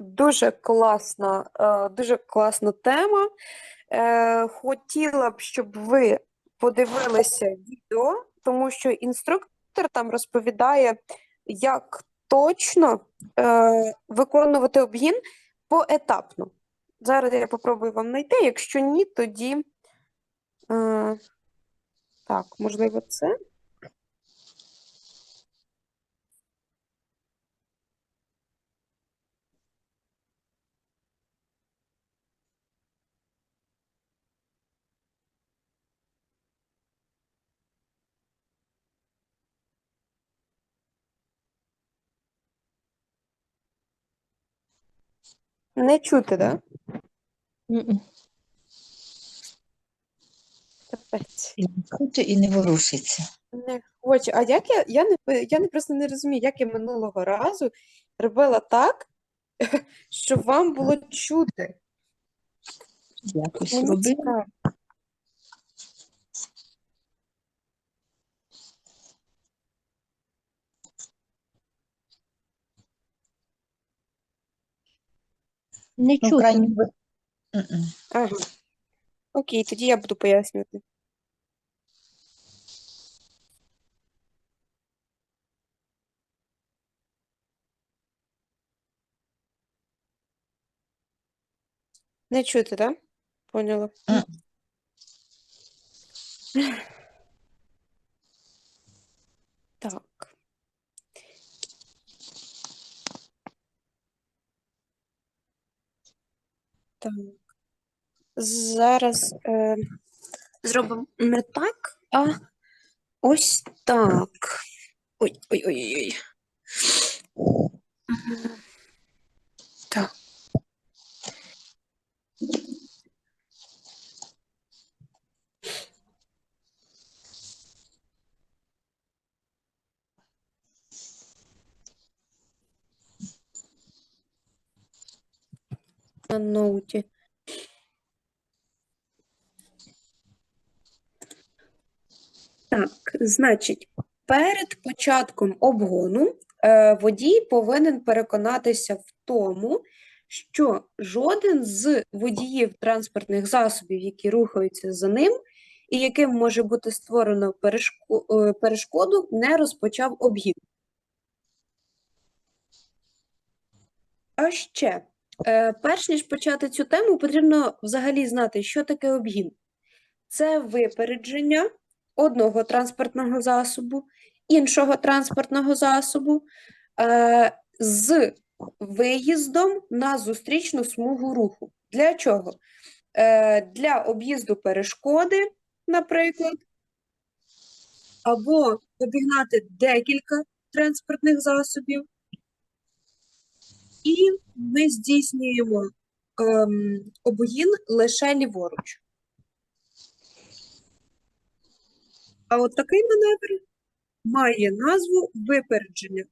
Дуже класна, е, дуже класна тема. Е, Хотіла б, щоб ви подивилися відео, тому що інструктор там розповідає, як точно е, виконувати обгін поетапно. Зараз я попробую вам знайти. Якщо ні, тоді так, можливо, це. Не чути, так? Да? Капець. І не хоче, і не ворушиться. Не хоче. А як я, я не, я не просто не розумію, як я минулого разу робила так, щоб вам було чути. Якось робила. Цікаво. Ну, Не чути. крайні ви- Мгм. Ага. Окей, тоді я буду пояснювати. Не чути, так? Поняла. Мгм. Так. Так. Зараз е, зробимо не так, а ось так. Ой, На ноуті. Так, значить, перед початком обгону е, водій повинен переконатися в тому, що жоден з водіїв транспортних засобів, які рухаються за ним, і яким може бути створено е, перешкоду, не розпочав обгін. А ще, перш ніж почати цю тему, потрібно взагалі знати, що таке обгін. Це випередження одного транспортного засобу, іншого транспортного засобу е, з виїздом на зустрічну смугу руху. Для чого? Е, для об'їзду перешкоди, наприклад, або обігнати декілька транспортних засобів. І ми здійснюємо ем, обгін лише ліворуч. А от такий маневр має назву випередження.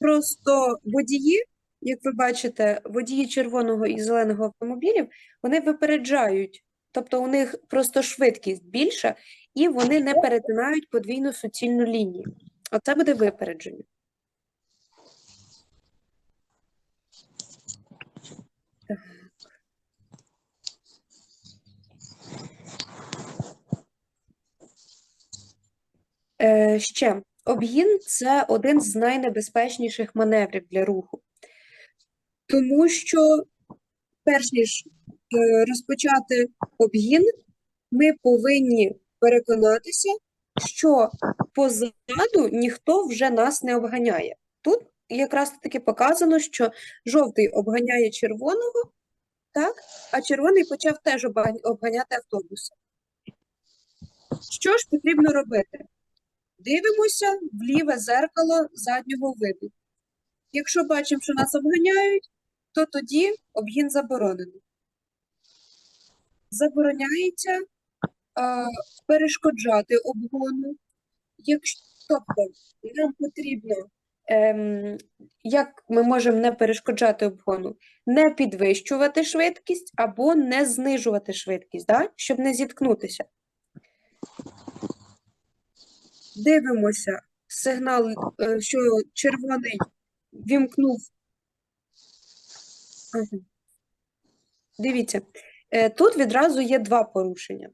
Просто водії, як ви бачите, водії червоного і зеленого автомобілів, вони випереджають, тобто у них просто швидкість більша, і вони не перетинають подвійну суцільну лінію. Оце буде випередження. Е, ще обгін це один з найнебезпечніших маневрів для руху, тому що, перш ніж е, розпочати обгін, ми повинні переконатися, що позаду ніхто вже нас не обганяє. Тут якраз таки показано, що жовтий обганяє червоного, так? А червоний почав теж обганяти автобуси. Що ж потрібно робити? Дивимося в ліве зеркало заднього виду. Якщо бачимо, що нас обганяють, то тоді обгін заборонений. Забороняється е, перешкоджати обгону. Якщо, тобто, нам потрібно, ем, як ми можемо не перешкоджати обгону, не підвищувати швидкість або не знижувати швидкість, да? щоб не зіткнутися. Дивимося сигнал, е, що червоний вімкнув. Дивіться, е, тут відразу є два порушення.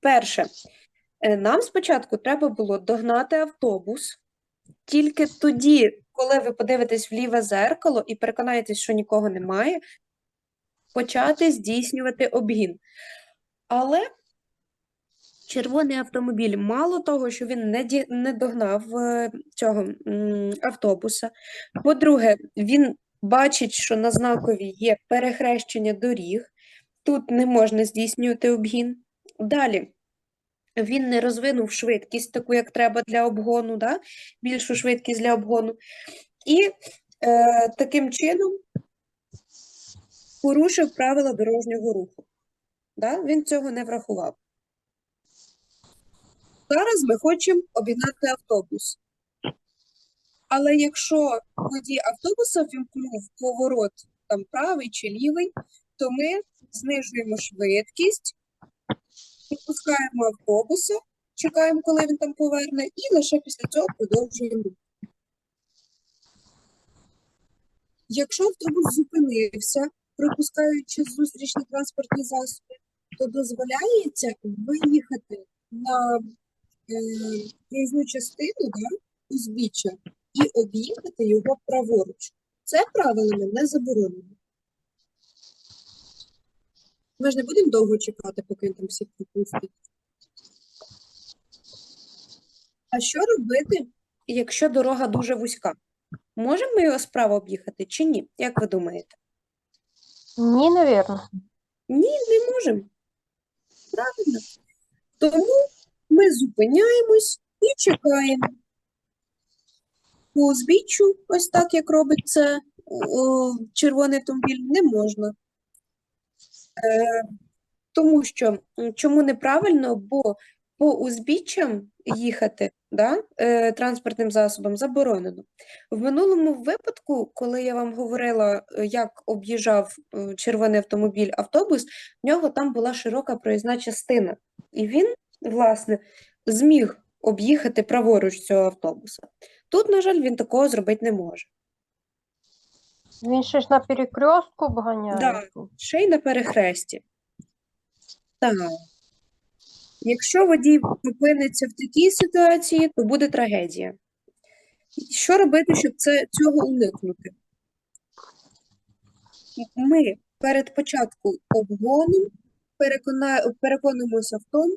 Перше, е, нам спочатку треба було догнати автобус, тільки тоді, коли ви подивитесь в ліве зеркало і переконаєтесь, що нікого немає, почати здійснювати обгін. Але червоний автомобіль, мало того, що він не, ді- не догнав е, цього автобуса. По-друге, він бачить, що на знакові є перехрещення доріг, тут не можна здійснювати обгін. Далі. Він не розвинув швидкість, таку, як треба для обгону, да? більшу швидкість для обгону. І е, таким чином порушив правила дорожнього руху. Да? Він цього не врахував. Зараз ми хочемо обігнати автобус. Але якщо водій автобуса вімкнув поворот там правий чи лівий, то ми знижуємо швидкість, відпускаємо автобуса, чекаємо, коли він там поверне, і лише після цього продовжуємо. Якщо автобус зупинився, пропускаючи зустрічні транспортні засоби, то дозволяється виїхати на проїзну частину да, узбіччя і об'їхати його праворуч. Це правилами не заборонено. Ми ж не будемо довго чекати, поки він там всіх пропустить. А що робити, якщо дорога дуже вузька? Можемо ми його справа об'їхати чи ні? Як ви думаєте? Ні, навірно. Ні, не можемо. Правильно. Тому ми зупиняємось і чекаємо. По узбіччю, ось так, як робить це о, червоний автомобіль, не можна. Е, тому що чому неправильно? Бо по узбіччям їхати да, е, транспортним засобом заборонено. В минулому випадку, коли я вам говорила, е, як об'їжджав е, червоний автомобіль автобус, в нього там була широка проїзна частина, і він, власне, зміг об'їхати праворуч цього автобуса. Тут, на жаль, він такого зробити не може. Він ще ж на перекрестку обганяє. Да. Ще й на перехресті. Так. Якщо водій опиниться в такій ситуації, то буде трагедія. Що робити, щоб це, цього уникнути? Ми перед початком обгону переконуємося в тому,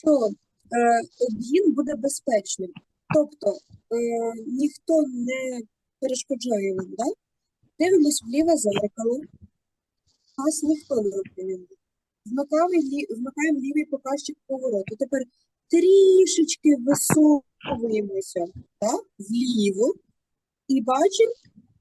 що е, обгін буде безпечним. Тобто е, ніхто не перешкоджає вам, да? Дивимось в ліве зеркало, нас ніхто не. Вмикаємо, вмикаємо лівий показчик повороту. Тепер трішечки висовуємося так, вліво і бачимо,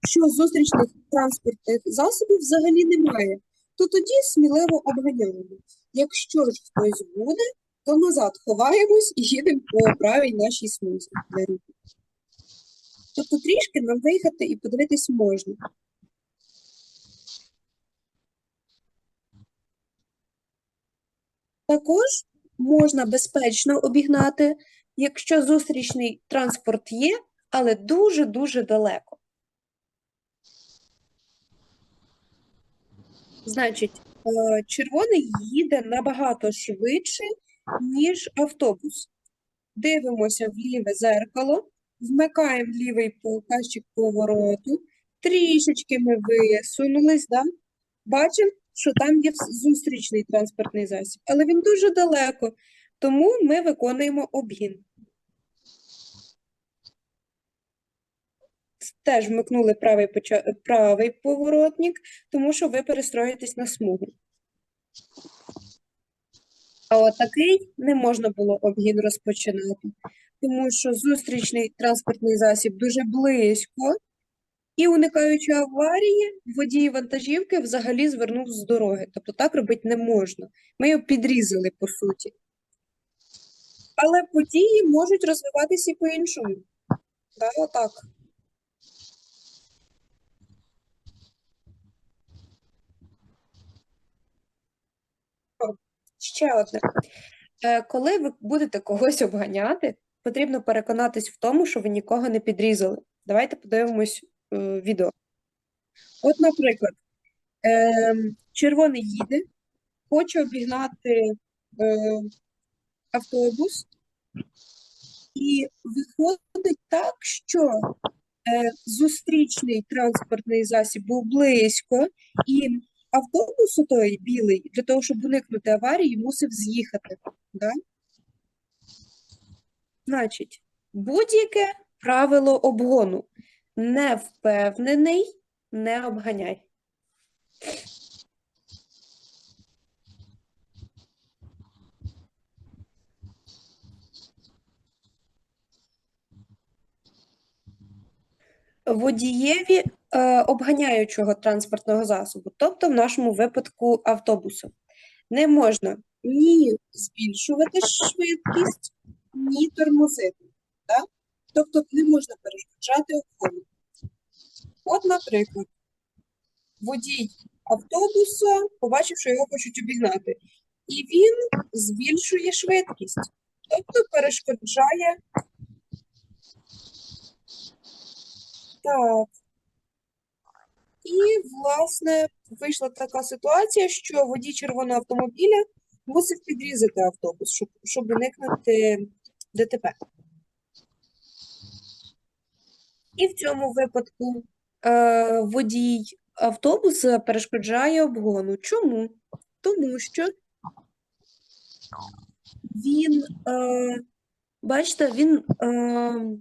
що зустрічних транспортних засобів взагалі немає. То тоді сміливо обганяємо. Якщо ж хтось буде, то назад ховаємось і їдемо по правій нашій смузі. Тобто трішки нам виїхати і подивитись можна. Також можна безпечно обігнати, якщо зустрічний транспорт є, але дуже-дуже далеко. Значить, е, червоний їде набагато швидше, ніж автобус. Дивимося в ліве зеркало, вмикаємо лівий показчик повороту, трішечки ми висунулись, да? Бачимо, що там є зустрічний транспортний засіб, але він дуже далеко, тому ми виконуємо обгін. Теж вмикнули правий, правий поворотник, тому що ви перестроїтесь на смугу. А от такий не можна було обгін розпочинати, тому що зустрічний транспортний засіб дуже близько, і уникаючи аварії, водій вантажівки взагалі звернув з дороги. Тобто так робити не можна. Ми його підрізали, по суті. Але події можуть розвиватися і по-іншому. Да, отак. Ще одне. Е, Коли ви будете когось обганяти, потрібно переконатись в тому, що ви нікого не підрізали. Давайте подивимось е, відео. От, наприклад, Ем, червоний їде, хоче обігнати е, автобус, і виходить так, що зустрічний транспортний засіб був близько, і автобус той білий, для того, щоб уникнути аварії, мусив з'їхати. Да? Значить, будь-яке правило обгону. Не впевнений, не обганяй. Водієві е, обганяючого транспортного засобу, тобто в нашому випадку автобусу, не можна ні збільшувати швидкість, ні тормозити. Да? Тобто не можна перешкоджати обгону. От, наприклад, водій автобуса побачив, що його хочуть обігнати, і він збільшує швидкість, тобто перешкоджає. Так. І, власне, вийшла така ситуація, що водій червоного автомобіля мусив підрізати автобус, щоб, щоб уникнути ДТП. І в цьому випадку е, водій автобуса перешкоджає обгону. Чому? Тому що він, е, бачите, він е,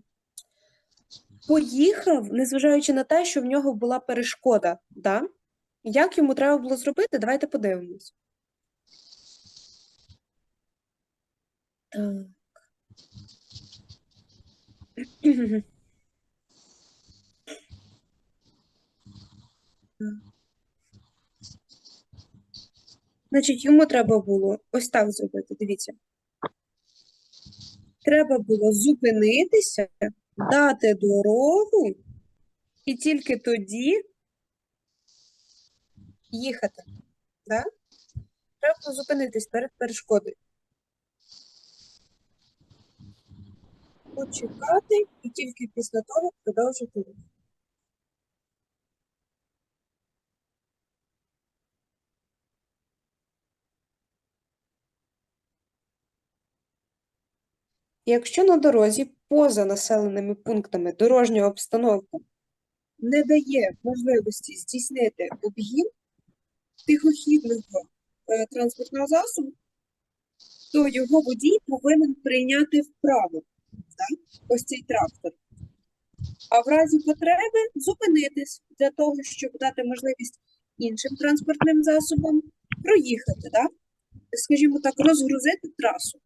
поїхав, незважаючи на те, що в нього була перешкода. Да? Як йому треба було зробити? Давайте подивимось. Так. Значить, йому треба було ось так зробити. Дивіться. Треба було зупинитися, дати дорогу і тільки тоді їхати. Да? Треба зупинитись перед перешкодою. Почекати і тільки після того продовжити рух. Якщо на дорозі поза населеними пунктами дорожня обстановка не дає можливості здійснити обгін тихохідного е, транспортного засобу, то його водій повинен прийняти вправо, так? ось цей трактор. А в разі потреби зупинитись для того, щоб дати можливість іншим транспортним засобам проїхати, так? скажімо так, розгрузити трасу.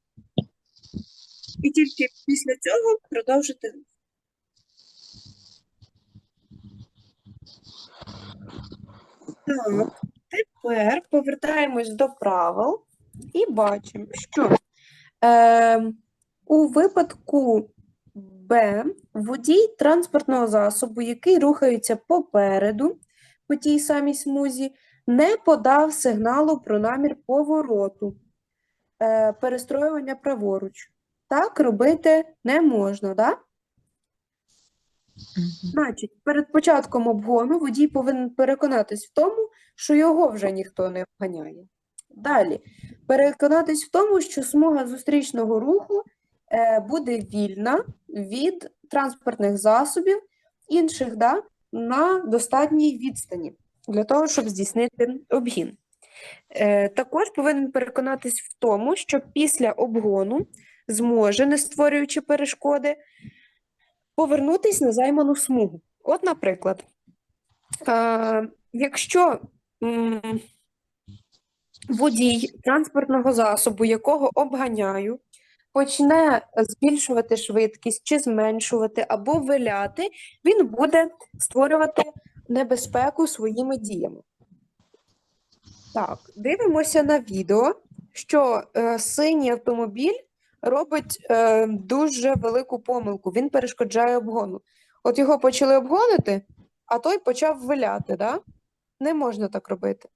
І тільки після цього продовжити. Так, тепер повертаємось до правил і бачимо, що е, у випадку Б водій транспортного засобу, який рухається попереду по тій самій смузі, не подав сигналу про намір повороту, е, перестроювання праворуч. Так робити не можна, да? Значить, перед початком обгону водій повинен переконатись в тому, що його вже ніхто не обганяє. Далі, переконатись в тому, що смуга зустрічного руху е, буде вільна від транспортних засобів інших да, на достатній відстані для того, щоб здійснити обгін. Е, також повинен переконатись в тому, що після обгону зможе, не створюючи перешкоди, повернутись на займану смугу. От, наприклад, е, якщо водій транспортного засобу, якого обганяю, почне збільшувати швидкість чи зменшувати або виляти, він буде створювати небезпеку своїми діями. Так, дивимося на відео, що е, синій автомобіль робить е, дуже велику помилку. Він перешкоджає обгону. От його почали обгонити, а той почав виляти. Да? Не можна так робити.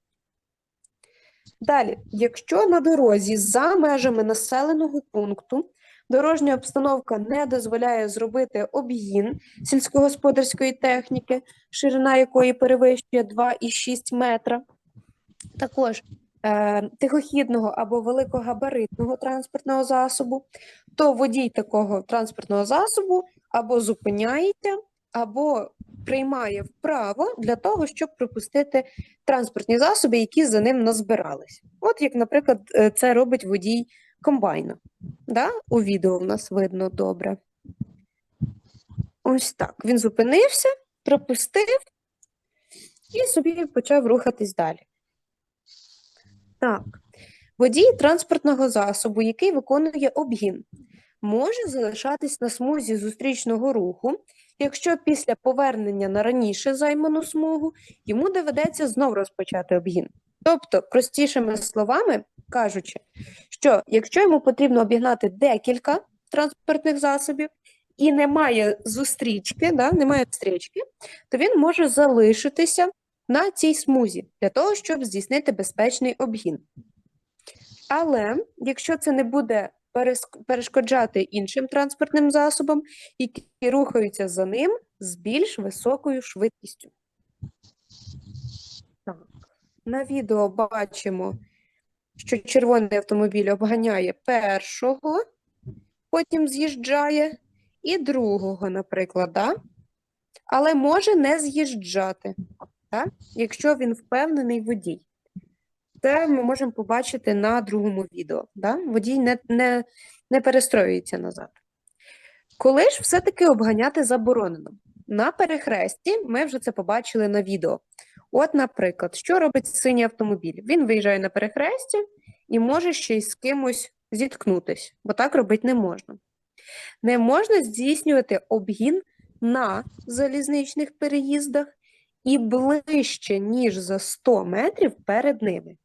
Далі, якщо на дорозі за межами населеного пункту Дорожня обстановка не дозволяє зробити обгін сільськогосподарської техніки, ширина якої перевищує 2,6 метра. Також тихохідного або великогабаритного транспортного засобу, то водій такого транспортного засобу або зупиняється, або приймає вправо для того, щоб пропустити транспортні засоби, які за ним назбирались. От як, наприклад, е, це робить водій комбайна. Да? У відео в нас видно добре. Ось так. Він зупинився, пропустив і собі почав рухатись далі. Так. Водій транспортного засобу, який виконує обгін, може залишатись на смузі зустрічного руху, якщо після повернення на раніше займану смугу йому доведеться знов розпочати обгін. Тобто, простішими словами кажучи, що якщо йому потрібно обігнати декілька транспортних засобів і немає зустрічки, да, немає стрічки, то він може залишитися на цій смузі для того, щоб здійснити безпечний обгін. Але якщо це не буде перешкоджати іншим транспортним засобам, які рухаються за ним з більш високою швидкістю. На відео бачимо, що червоний автомобіль обганяє першого, потім з'їжджає, і другого, наприклад, да? але може не з'їжджати, так? якщо він впевнений водій. Це ми можемо побачити на другому відео. Да? Водій не, не, не перестроюється назад. Коли ж все-таки обганяти заборонено? На перехресті ми вже це побачили на відео. От, наприклад, що робить синій автомобіль? Він виїжджає на перехрестя і може ще й з кимось зіткнутись, бо так робити не можна. Не можна здійснювати обгін на залізничних переїздах і ближче, ніж за 100 метрів перед ними.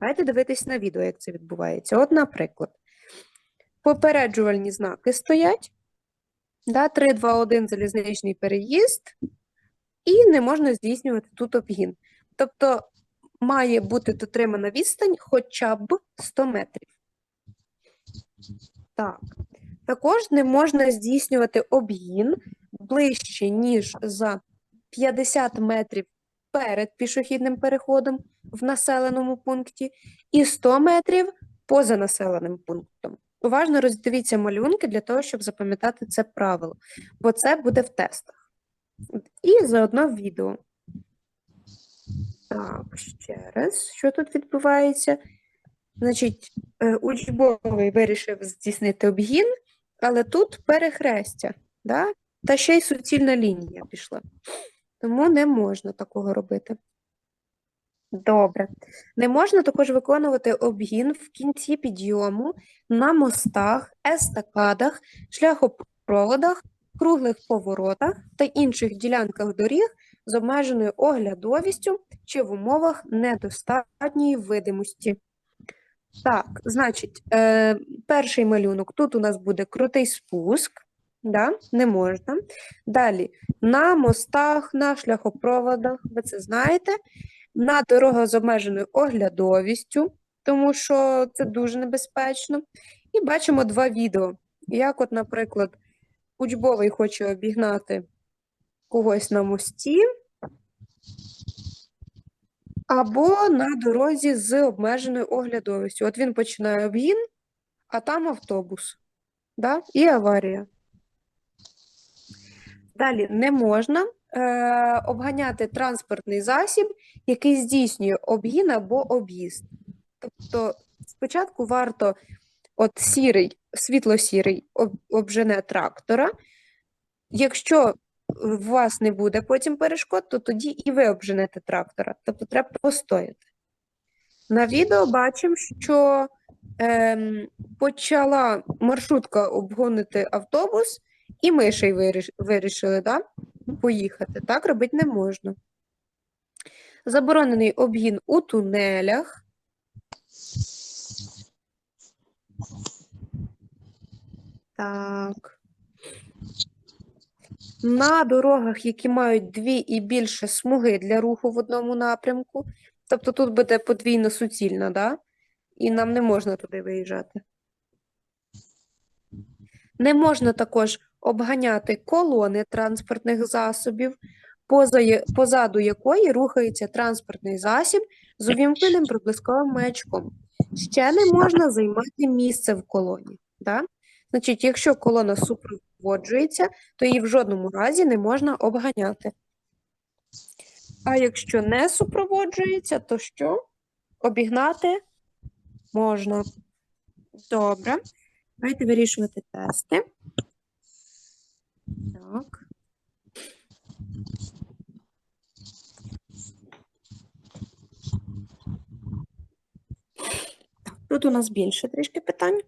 Давайте дивитись на відео, як це відбувається. От, наприклад, попереджувальні знаки стоять, да, 3, 2, 1 залізничний переїзд, і не можна здійснювати тут обгін. Тобто має бути дотримана відстань хоча б 100 метрів. Так. Також не можна здійснювати обгін ближче, ніж за 50 метрів перед пішохідним переходом в населеному пункті і 100 метрів поза населеним пунктом. Уважно роздивіться малюнки для того, щоб запам'ятати це правило, бо це буде в тестах. І заодно в відео. Так, ще раз, що тут відбувається? Значить, е, учбовий вирішив здійснити обгін, але тут перехрестя, да? та ще й суцільна лінія пішла. Тому не можна такого робити. Добре. Не можна також виконувати обгін в кінці підйому на мостах, естакадах, шляхопроводах, круглих поворотах та інших ділянках доріг з обмеженою оглядовістю чи в умовах недостатньої видимості. Так, значить, е, перший малюнок. Тут у нас буде крутий спуск, да? не можна. Далі на мостах, на шляхопроводах, ви це знаєте, на дорогах з обмеженою оглядовістю, тому що це дуже небезпечно. І бачимо два відео. Як, от, наприклад, учбовий хоче обігнати когось на мості, або на дорозі з обмеженою оглядовістю. От він починає обгін, а там автобус. Да? І аварія. Далі не можна е, обганяти транспортний засіб, який здійснює обгін або об'їзд. Тобто спочатку варто от сірий, світло-сірий об, обжене трактора. Якщо у вас не буде потім перешкод, то тоді і ви обженете трактора. Тобто треба постояти. На відео бачимо, що ем, почала маршрутка обгонити автобус, і ми ще й виріш- вирішили да, поїхати. Так робити не можна. Заборонений обгін у тунелях. Так. На дорогах, які мають дві і більше смуги для руху в одному напрямку. Тобто тут буде подвійно суцільна, да? І нам не можна туди виїжджати. Не можна також обганяти колони транспортних засобів, поза, позаду якої рухається транспортний засіб з увімкненим проблисковим маячком. Ще не можна займати місце в колоні. Да? Значить, якщо колона супроводжується, то її в жодному разі не можна обганяти. А якщо не супроводжується, то що? Обігнати можна. Добре. Давайте вирішувати тести. Так. Тут у нас більше трішки питань.